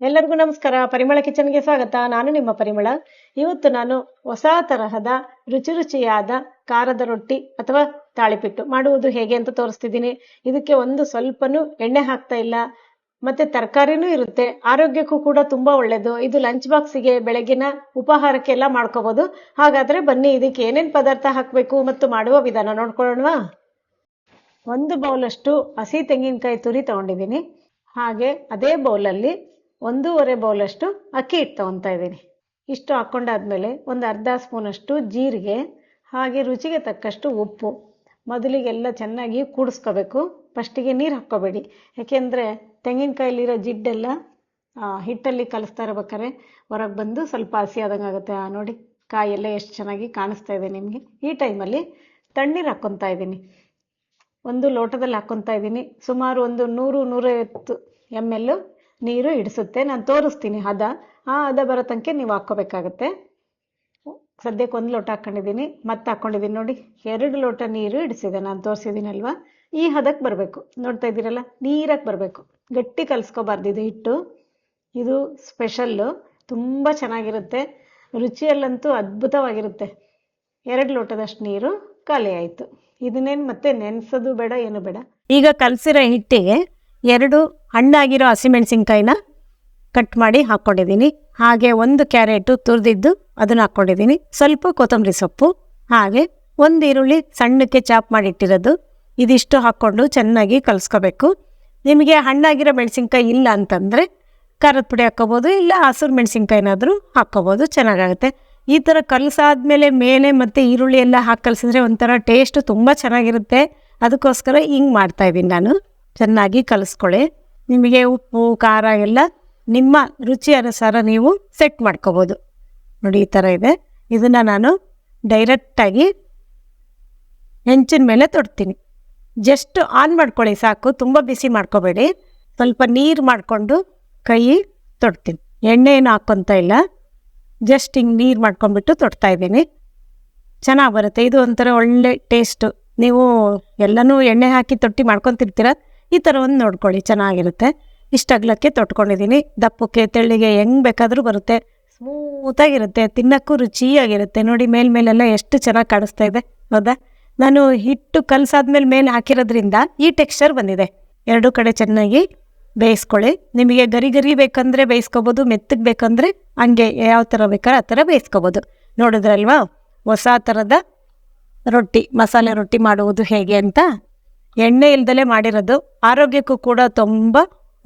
ಎಲ್ಲರಿಗೂ ನಮಸ್ಕಾರ. ಪರಿಮಳ ಕಿಚನ್ಗೆ ಸ್ವಾಗತ. ನಾನು ನಿಮ್ಮ ಪರಿಮಳ. ಇವತ್ತು ನಾನು ಹೊಸ ತರಹದ ರುಚಿ ರುಚಿಯಾದ ಖಾರದ ರೊಟ್ಟಿ ಅಥವಾ ತಾಳಿಪಿಟ್ಟು ಮಾಡುವುದು ಹೇಗೆ ಅಂತ ತೋರಿಸ್ತಿದ್ದೀನಿ. ಇದಕ್ಕೆ ಒಂದು ಸ್ವಲ್ಪನೂ ಎಣ್ಣೆ ಹಾಕ್ತಾ ಇಲ್ಲ. ಮತ್ತೆ ತರಕಾರಿನೂ ಇರುತ್ತೆ. ಆರೋಗ್ಯಕ್ಕೂ ಕೂಡ ತುಂಬಾ ಒಳ್ಳೇದು. ಇದು ಲಂಚ್ ಬಾಕ್ಸಿಗೆ ಬೆಳಗಿನ ಉಪಹಾರಕ್ಕೆಲ್ಲ ಮಾಡ್ಕೋಬಹುದು ಹಾಗಾದ್ರೆ ಬನ್ನಿ, ಇದಕ್ಕೆ ಏನೇನ್ ಪದಾರ್ಥ ಹಾಕಬೇಕು ಮತ್ತು ಮಾಡುವ ವಿಧಾನ ನೋಡ್ಕೊಳ್ಳೋಣವಾ? ಒಂದು ಬೌಲಷ್ಟು ಹಸಿ ತೆಂಗಿನಕಾಯಿ ತುರಿ ತಗೊಂಡಿದ್ದೀನಿ. ಹಾಗೆ ಅದೇ ಬೌಲಲ್ಲಿ ಒಂದೂವರೆ ಬೌಲಷ್ಟು ಅಕ್ಕಿ ಹಿಟ್ಟು ತಗೊತಾ ಇದ್ದೀನಿ. ಇಷ್ಟು ಹಾಕ್ಕೊಂಡಾದ್ಮೇಲೆ ಒಂದು ಅರ್ಧ ಸ್ಪೂನಷ್ಟು ಜೀರಿಗೆ, ಹಾಗೆ ರುಚಿಗೆ ತಕ್ಕಷ್ಟು ಉಪ್ಪು. ಮೊದಲಿಗೆಲ್ಲ ಚೆನ್ನಾಗಿ ಕೂಡಿಸ್ಕೋಬೇಕು. ಫಸ್ಟಿಗೆ ನೀರು ಹಾಕ್ಕೋಬೇಡಿ. ಯಾಕೆಂದರೆ ತೆಂಗಿನಕಾಯಲ್ಲಿರೋ ಜಿಡ್ಡೆಲ್ಲ ಹಿಟ್ಟಲ್ಲಿ ಕಲಿಸ್ತಾ ಇರ್ಬೇಕಾದ್ರೆ ಹೊರಗೆ ಬಂದು ಸ್ವಲ್ಪ ಹಸಿ ಆದಂಗೆ ಆಗುತ್ತೆ. ನೋಡಿ, ಕಾಯೆಲ್ಲ ಎಷ್ಟು ಚೆನ್ನಾಗಿ ಕಾಣಿಸ್ತಾ ಇದೆ ನಿಮಗೆ. ಈ ಟೈಮಲ್ಲಿ ತಣ್ಣೀರು ಹಾಕ್ಕೊತಾ ಇದ್ದೀನಿ. ಒಂದು ಲೋಟದಲ್ಲಿ ಹಾಕ್ಕೊತಾ ಇದ್ದೀನಿ. ಸುಮಾರು ಒಂದು ನೂರು, ನೂರೈವತ್ತು ಎಂ ಎಲ್ ನೀರು ಇಡಿಸುತ್ತೆ, ನಾನು ತೋರಿಸ್ತೀನಿ. ಹದ ಆ ಹದ ಬರೋ ತನಕ ನೀವು ಹಾಕ್ಕೋಬೇಕಾಗತ್ತೆ. ಸದ್ಯಕ್ಕೆ ಒಂದು ಲೋಟ ಹಾಕ್ಕೊಂಡಿದ್ದೀನಿ, ಮತ್ತೆ ಹಾಕ್ಕೊಂಡಿದ್ದೀನಿ ನೋಡಿ. ಎರಡು ಲೋಟ ನೀರು ಇಡಿಸಿದೆ, ನಾನು ತೋರಿಸಿದ್ದೀನಲ್ವಾ? ಈ ಹದಕ್ಕೆ ಬರಬೇಕು. ನೋಡ್ತಾ ಇದ್ದೀರಲ್ಲ ನೀರಕ್ಕೆ ಬರಬೇಕು. ಗಟ್ಟಿ ಕಲಿಸ್ಕೋಬಾರ್ದು ಇದು ಹಿಟ್ಟು. ಇದು ಸ್ಪೆಷಲ್ಲು, ತುಂಬ ಚೆನ್ನಾಗಿರುತ್ತೆ. ರುಚಿಯಲ್ಲಂತೂ ಅದ್ಭುತವಾಗಿರುತ್ತೆ. ಎರಡು ಲೋಟದಷ್ಟು ನೀರು ಖಾಲಿ ಆಯಿತು. ಇದನ್ನೇನು ಮತ್ತೆ ನೆನೆಸೋದು ಬೇಡ, ಏನು ಬೇಡ. ಈಗ ಕಲಸಿರೋ ಹಿಟ್ಟಿಗೆ ಎರಡು ಹಣ್ಣಾಗಿರೋ ಹಸಿಮೆಣಸಿನ್ಕಾಯಿನ ಕಟ್ ಮಾಡಿ ಹಾಕ್ಕೊಂಡಿದ್ದೀನಿ. ಹಾಗೆ ಒಂದು ಕ್ಯಾರೆಟು ತುರಿದಿದ್ದು ಅದನ್ನು ಹಾಕ್ಕೊಂಡಿದ್ದೀನಿ. ಸ್ವಲ್ಪ ಕೊತ್ತಂಬರಿ ಸೊಪ್ಪು, ಹಾಗೆ ಒಂದು ಈರುಳ್ಳಿ ಸಣ್ಣಕ್ಕೆ ಚಾಪ್ ಮಾಡಿಟ್ಟಿರೋದು. ಇದಿಷ್ಟು ಹಾಕ್ಕೊಂಡು ಚೆನ್ನಾಗಿ ಕಲಿಸ್ಕೋಬೇಕು. ನಿಮಗೆ ಹಣ್ಣಾಗಿರೋ ಮೆಣಸಿನ್ಕಾಯಿ ಇಲ್ಲ ಅಂತಂದರೆ ಖಾರದ ಪುಡಿ ಹಾಕ್ಕೋಬೋದು, ಇಲ್ಲ ಹಸಿರು ಮೆಣಸಿನ್ಕಾಯಿನಾದರೂ ಹಾಕ್ಕೋಬೋದು, ಚೆನ್ನಾಗಾಗುತ್ತೆ. ಈ ಥರ ಕಲಸಾದ್ಮೇಲೆ ಮೇಲೆ ಮತ್ತು ಈರುಳ್ಳಿ ಎಲ್ಲ ಹಾಕಿ ಕಲಸಿದ್ರೆ ಒಂಥರ ಟೇಸ್ಟು ತುಂಬ ಚೆನ್ನಾಗಿರುತ್ತೆ. ಅದಕ್ಕೋಸ್ಕರ ಹಿಂಗೆ ಮಾಡ್ತಾಯಿದ್ದೀನಿ ನಾನು. ಚೆನ್ನಾಗಿ ಕಲಿಸ್ಕೊಳ್ಳಿ ನಿಮಗೆ ಉಪ್ಪು, ಖಾರ ಎಲ್ಲ ನಿಮ್ಮ ರುಚಿ ಅನುಸಾರ ನೀವು ಸೆಟ್ ಮಾಡ್ಕೋಬೋದು. ನೋಡಿ, ಈ ಥರ ಇದೆ. ಇದನ್ನು ನಾನು ಡೈರೆಕ್ಟಾಗಿ ಹೆಂಚಿನ ಮೇಲೆ ತೊಡ್ತೀನಿ. ಜಸ್ಟ್ ಆನ್ ಮಾಡ್ಕೊಳ್ಳಿ ಸಾಕು. ತುಂಬ ಬಿಸಿ ಮಾಡ್ಕೋಬೇಡಿ. ಸ್ವಲ್ಪ ನೀರು ಮಾಡಿಕೊಂಡು ಕೈ ತೊಡ್ತೀನಿ. ಎಣ್ಣೆ ಏನು ಹಾಕ್ಕೊತ ಇಲ್ಲ. ಜಸ್ಟ್ ಹಿಂಗೆ ನೀರು ಮಾಡ್ಕೊಂಡ್ಬಿಟ್ಟು ತೊಡ್ತಾ ಇದ್ದೀನಿ. ಚೆನ್ನಾಗಿ ಬರುತ್ತೆ. ಇದು ಒಂಥರ ಒಳ್ಳೆ ಟೇಸ್ಟು ನೀವು ಎಲ್ಲನೂ ಎಣ್ಣೆ ಹಾಕಿ ತೊಟ್ಟಿ ಮಾಡ್ಕೊತಿರ್ತೀರ. ಈ ಥರ ಒಂದು ನೋಡ್ಕೊಳ್ಳಿ, ಚೆನ್ನಾಗಿರುತ್ತೆ. ಇಷ್ಟು ಅಗಲಕ್ಕೆ ತೊಟ್ಕೊಂಡಿದ್ದೀನಿ. ದಪ್ಪಕ್ಕೆ, ತೆಳ್ಳಿಗೆ ಹೆಂಗೆ ಬೇಕಾದರೂ ಬರುತ್ತೆ. ಸ್ಮೂತಾಗಿರುತ್ತೆ, ತಿನ್ನೋಕ್ಕೂ ರುಚಿಯಾಗಿರುತ್ತೆ. ನೋಡಿ ಮೇಲ್ಮೇಲೆಲ್ಲ ಎಷ್ಟು ಚೆನ್ನಾಗಿ ಕಾಣಿಸ್ತಾ ಇದೆ. ಹೌದಾ? ನಾನು ಹಿಟ್ಟು ಕಲಸಾದ್ಮೇಲೆ ಮೇಲೆ ಹಾಕಿರೋದ್ರಿಂದ ಈ ಟೆಕ್ಸ್ಚರ್ ಬಂದಿದೆ. ಎರಡೂ ಕಡೆ ಚೆನ್ನಾಗಿ ಬೇಯಿಸ್ಕೊಳ್ಳಿ. ನಿಮಗೆ ಗರಿ ಗರಿ ಬೇಕಂದರೆ ಬೇಯಿಸ್ಕೊಬೋದು, ಮೆತ್ತಗೆ ಬೇಕಂದರೆ ಹಂಗೆ ಯಾವ ಥರ ಬೇಕಾದ್ರೆ ಆ ಥರ ಬೇಯಿಸ್ಕೋಬೋದು. ನೋಡಿದ್ರಲ್ವಾ? ಹೊಸ ಥರದ ರೊಟ್ಟಿ, ಮಸಾಲೆ ರೊಟ್ಟಿ ಮಾಡುವುದು ಹೇಗೆ ಅಂತ? ಎಣ್ಣೆ ಇಲ್ದಲೇ ಮಾಡಿರೋದು ಆರೋಗ್ಯಕ್ಕೂ ಕೂಡ ತುಂಬ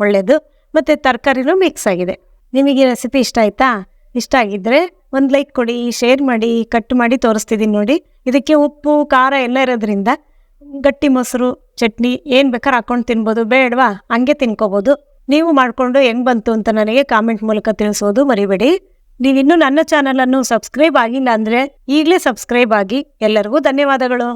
ಒಳ್ಳೆಯದು ಮತ್ತು ತರಕಾರಿನೂ ಮಿಕ್ಸ್ ಆಗಿದೆ. ನಿಮಗೆ ರೆಸಿಪಿ ಇಷ್ಟ ಆಯ್ತಾ? ಇಷ್ಟ ಆಗಿದ್ದರೆ ಒಂದು ಲೈಕ್ ಕೊಡಿ ಶೇರ್ ಮಾಡಿ ಕಟ್ ಮಾಡಿ ತೋರಿಸ್ತಿದ್ದೀನಿ ನೋಡಿ. ಇದಕ್ಕೆ ಉಪ್ಪು, ಖಾರ ಎಲ್ಲ ಇರೋದ್ರಿಂದ ಗಟ್ಟಿ ಮೊಸರು, ಚಟ್ನಿ ಏನು ಬೇಕಾದ್ರೆ ಹಾಕ್ಕೊಂಡು ತಿನ್ಬೋದು. ಬೇಡವಾ? ಹಂಗೆ ತಿನ್ಕೋಬೋದು. ನೀವು ಮಾಡಿಕೊಂಡು ಹೆಂಗೆ ಬಂತು ಅಂತ ನನಗೆ ಕಾಮೆಂಟ್ ಮೂಲಕ ತಿಳಿಸೋದು ಮರಿಬೇಡಿ. ನೀವಿನ್ನೂ ನನ್ನ ಚಾನಲನ್ನು ಸಬ್ಸ್ಕ್ರೈಬ್ ಆಗಿಲ್ಲ ಅಂದರೆ ಈಗಲೇ ಸಬ್ಸ್ಕ್ರೈಬ್ ಆಗಿ. ಎಲ್ಲರಿಗೂ ಧನ್ಯವಾದಗಳು.